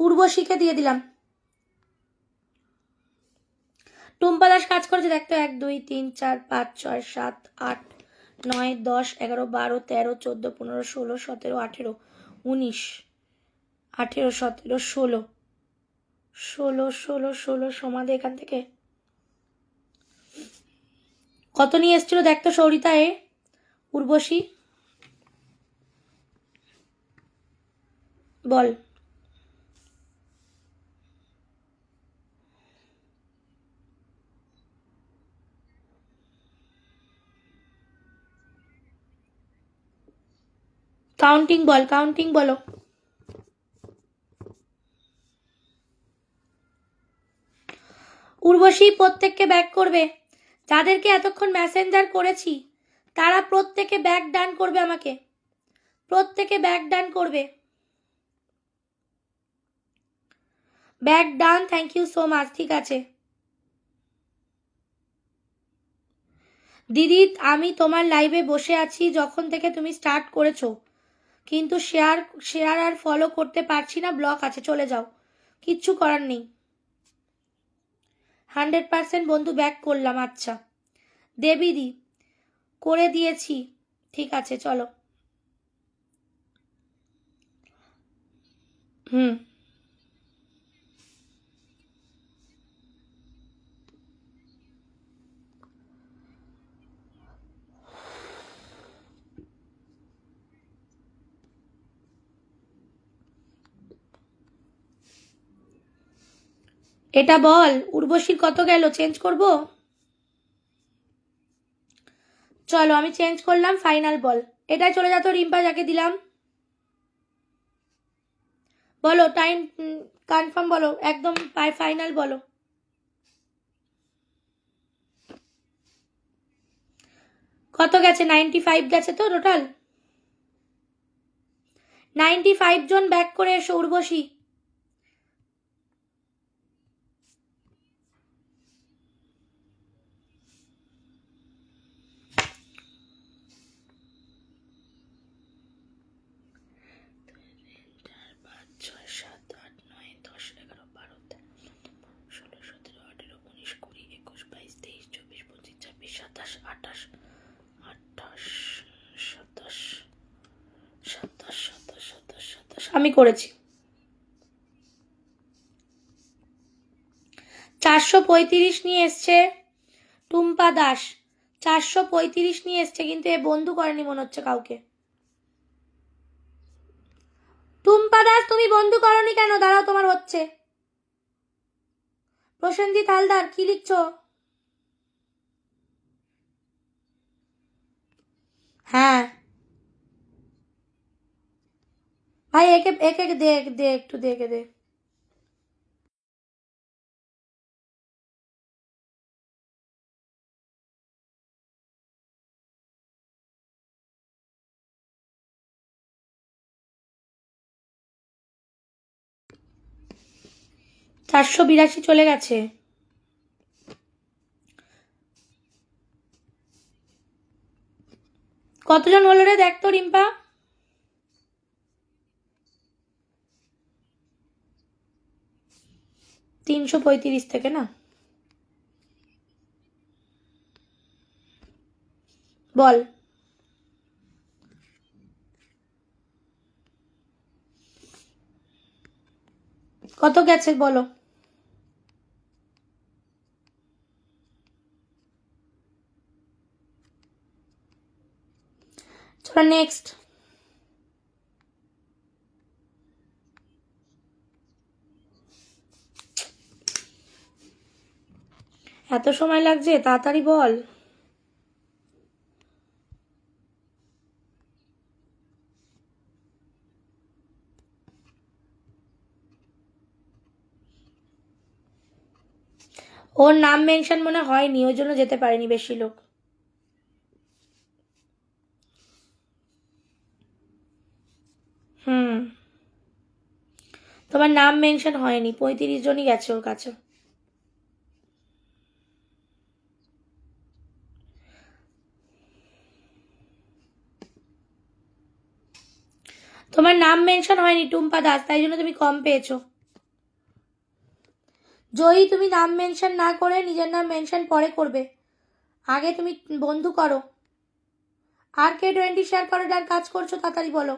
উর্বশীকে দিয়ে দিলাম। টুম্পা দাস কাজ করেছে দেখতো এক, দুই, তিন, চার, পাঁচ, ছয়, সাত, আট, নয়, দশ, এগারো, বারো, তেরো, চোদ্দ, পনেরো, ষোলো, সতেরো, আঠেরো, উনিশ, আঠেরো, সতেরো, ষোলো ষোলো ষোলো ষোলো সমাধি এখান থেকে। কত নিয়ে এসেছিল দেখতো সৌরিতা, এ? উর্বশী? বল। কাউন্টিং বল কাউন্টিং বলো। উর্বশী প্রত্যেককে ব্যাক করবে। যাদেরকে এতক্ষণ মেসেঞ্জার করেছি, তারা প্রত্যেকে ব্যাক ডান করবে আমাকে। প্রত্যেকে ব্যাক ডান করবে। Back done thank you so much ঠিক আছে। দিদি, আমি তোমার লাইভে বসে আছি, যখন থেকে তুমি স্টার্ট করেছ। কিন্তু শেয়ার শেয়ার আর ফলো করতে পারছি না ব্লক আছে, চলে যাও। কিচ্ছু করার নেই। হান্ড্রেড পারসেন্ট বন্ধু ব্যাক করলাম আচ্ছা। দেবিদি, করে দিয়েছি। ঠিক আছে, চলো। হুম। এটা বল, উর্বশীর কত গেল? চেঞ্জ করব? চলো, আমি চেঞ্জ করলাম ফাইনাল বল এটা চলে যেত রিম্পা যাকে দিলাম। বলো টাইম কনফার্ম বলো, একদম ফাইনাল বলো। কত গেছে? নাইনটি ফাইভ গেছে তো টোটাল নাইনটি ফাইভ জন ব্যাক করে এসো, উর্বশী ছয় সাত আট নয় দশ এগারো বারো তেরো ষোলো সতেরো আঠেরো উনিশ কুড়ি একুশ বাইশ তেইশ চব্বিশ পঁচিশ ছাব্বিশ সাতাশ আঠাশ আঠাশ সাতাশ সাতাশ সাতাশ সাতাশ সাতাশ আমি করেছি। চারশো পঁয়ত্রিশ নিয়ে এসছে টুম্পা দাস। চারশো পঁয়ত্রিশ নিয়ে এসছে, কিন্তু এ বন্ধু করেনি মনে হচ্ছে কাউকে। টুম্পা দাস, তুমি বন্ধু করনি কেন? দাঁড়াও, তোমার হচ্ছে। প্রসেনজিৎ হালদার, কি লিখছ? হ্যাঁ। ভাই, একে একে দে দে, একটু দেখে দে। চারশো বিরাশি চলে গেছে। কতজন হলো রে দেখ তো, রিম্পা? তিনশো পঁয়ত্রিশ থেকে না? বল। কত গেছে বলো? চলো নেক্সট এত সময় লাগছে? তাড়াতাড়ি বল। ওর নাম মেনশন মনে হয়নি, ওই জন্য যেতে পারেনি বেশি লোক। হুম। তোমার নাম মেনশন হয়নি, পঁয়ত্রিশ জনই গেছে ওর কাছে। তোমার নাম মেনশন হয়নি, টুম্পা দাস, তাই জন্য তুমি কম পেয়েছ। জয়ী, তুমি নাম মেনশন না করে নিজের নাম মেনশন পরে করবে। আগে তুমি বন্ধু করো। আর কে টোয়েন্টি শেয়ার করো, যার কাজ করছ তাড়াতাড়ি বলো।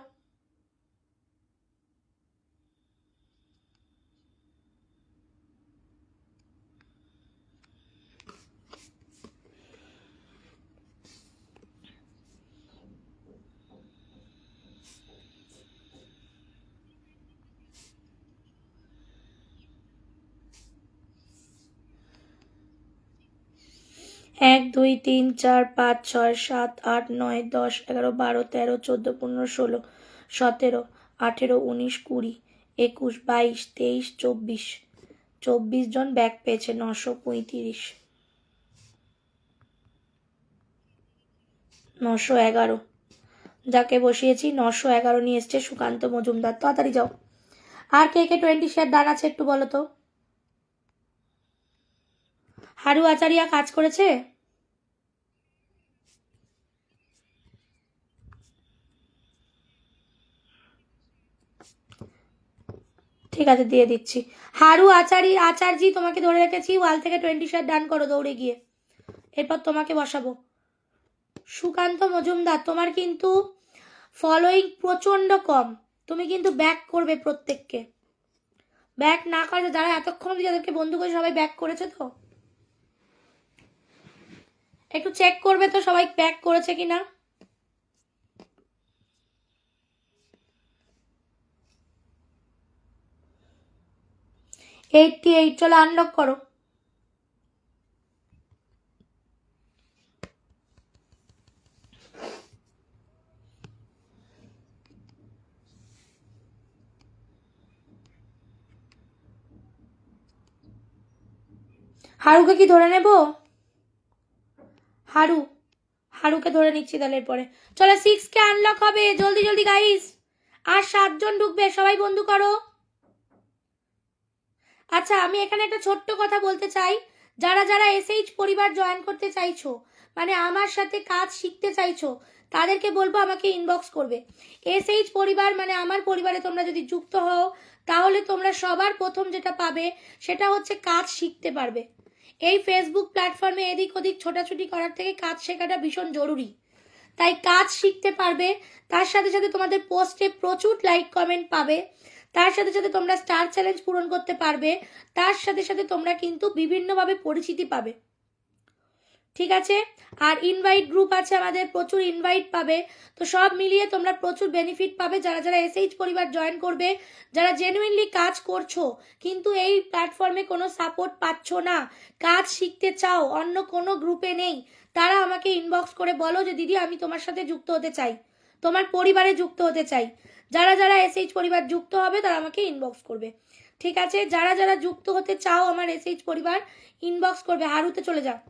এক, দুই, তিন, চার, পাঁচ, ছয়, সাত, আট, নয়, দশ, এগারো, বারো, তেরো, চোদ্দ, পনেরো, ষোলো, সতেরো, আঠেরো, উনিশ, কুড়ি, একুশ, বাইশ, তেইশ, চব্বিশ। চব্বিশ জন ব্যাক পেয়েছে, নশো পঁয়ত্রিশ। নশো এগারো। যাকে বসিয়েছি, নশো এগারো নিয়ে এসছে সুকান্ত মজুমদার। তাড়াতাড়ি যাও। আর কে কে টোয়েন্টি শেয়ার আছে একটু বলো তো? হারু আচারিয়া কাজ করেছে? ঠিক আছে, দিয়ে দিচ্ছি। হারু আচারি আচার্যি তোমাকে ধরে রেখেছি, ওয়াল থেকে টোয়েন্টি শেয়ার ডান করো দৌড়ে গিয়ে। এরপর তোমাকে বসাবো। সুকান্ত মজুমদার, তোমার কিন্তু ফলোয়িং প্রচণ্ড কম। তুমি কিন্তু ব্যাক করবে প্রত্যেককে। ব্যাক না করে যারা এতক্ষণ যাদেরকে বন্ধু করে সবাই ব্যাক করেছে তো? একটু চেক করবে তো সবাই প্যাক করেছে কিনা? এইটটি এইট চলো আনলক করো। হারুকে কি ধরে নেব? হারু, হারুকে ধরে নিচ্ছি তাহলে এরপরে। চলো সিক্স কে আনলক হবে। জলদি জলদি গাইস আর সাতজন ঢুকবে, সবাই বন্ধু করো। আচ্ছা আমি এখানে একটা ছোট্ট কথা বলতে চাই। যারা যারা এসএইচ পরিবার জয়েন করতে চাইছো মানে আমার সাথে কাজ শিখতে চাইছো, তাদেরকে বলব আমাকে ইনবক্স করবে। এসএইচ পরিবার মানে আমার পরিবারে তোমরা যদি যুক্ত হও, তাহলে তোমরা সবার প্রথম যেটা পাবে, সেটা হচ্ছে কাজ শিখতে পারবে। এই ফেসবুক প্ল্যাটফর্মে এদিক ওদিক ছোটাছুটি করার থেকে কাজ শেখাটা ভীষণ জরুরি। তাই কাজ শিখতে পারবে, তার সাথে সাথে তোমাদের পোস্টে প্রচুর লাইক কমেন্ট পাবে, তার সাথে সাথে তোমরা স্টার চ্যালেঞ্জ পূরণ করতে পারবে, তার সাথে সাথে তোমরা কিন্তু বিভিন্নভাবে পরিচিতি পাবে। ঠিক আছে? আর ইনভাইট গ্রুপ আছে আমাদের, প্রচুর ইনভাইট পাবে। তো সব মিলিয়ে তোমরা প্রচুর বেনিফিট পাবে যারা যারা এসএইচ পরিবার জয়েন করবে, যারা জেনুইনলি কাজ করছ, কিন্তু এই প্ল্যাটফর্মে কোনো সাপোর্ট পাচ্ছ না। কাজ শিখতে চাও, অন্য কোনো গ্রুপে নেই, তারা আমাকে ইনবক্স করে বলো যে, দিদি, আমি তোমার সাথে যুক্ত হতে চাই, তোমার পরিবারে যুক্ত হতে চাই। যারা যারা এসএইচ পরিবার যুক্ত হবে, তারা আমাকে ইনবক্স করবে। ঠিক আছে? যারা যারা যুক্ত হতে চাও আমার এসএইচ পরিবার ইনবক্স করবে। হারুতে চলে যাও।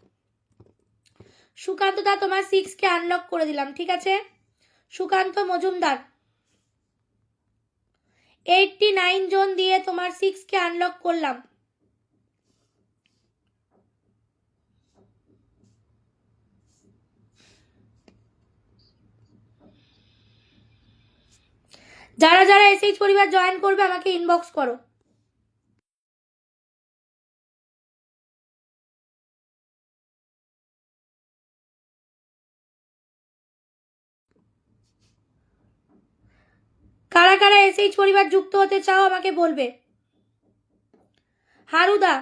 সুকান্ত দা তোমার সিক্স কে আনলক করে দিলাম, ঠিক আছে? Sukanta Majumdar eighty nine zone দিয়ে তোমার সিক্স কে আনলক করলাম। যারা যারা এসএইচ পরিবার জয়েন করবে, আমাকে ইনবক্স করো। কারা কারা এসএইচ পরিবার যুক্ত হতে চাও আমাকে বলবে। হারুদা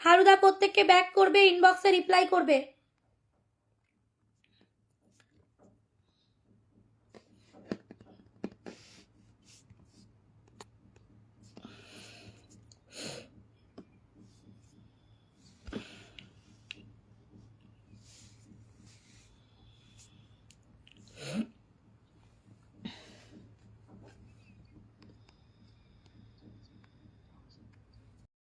হারুদা প্রত্যেককে ব্যাক করবে ইনবক্সে রিপ্লাই করবে।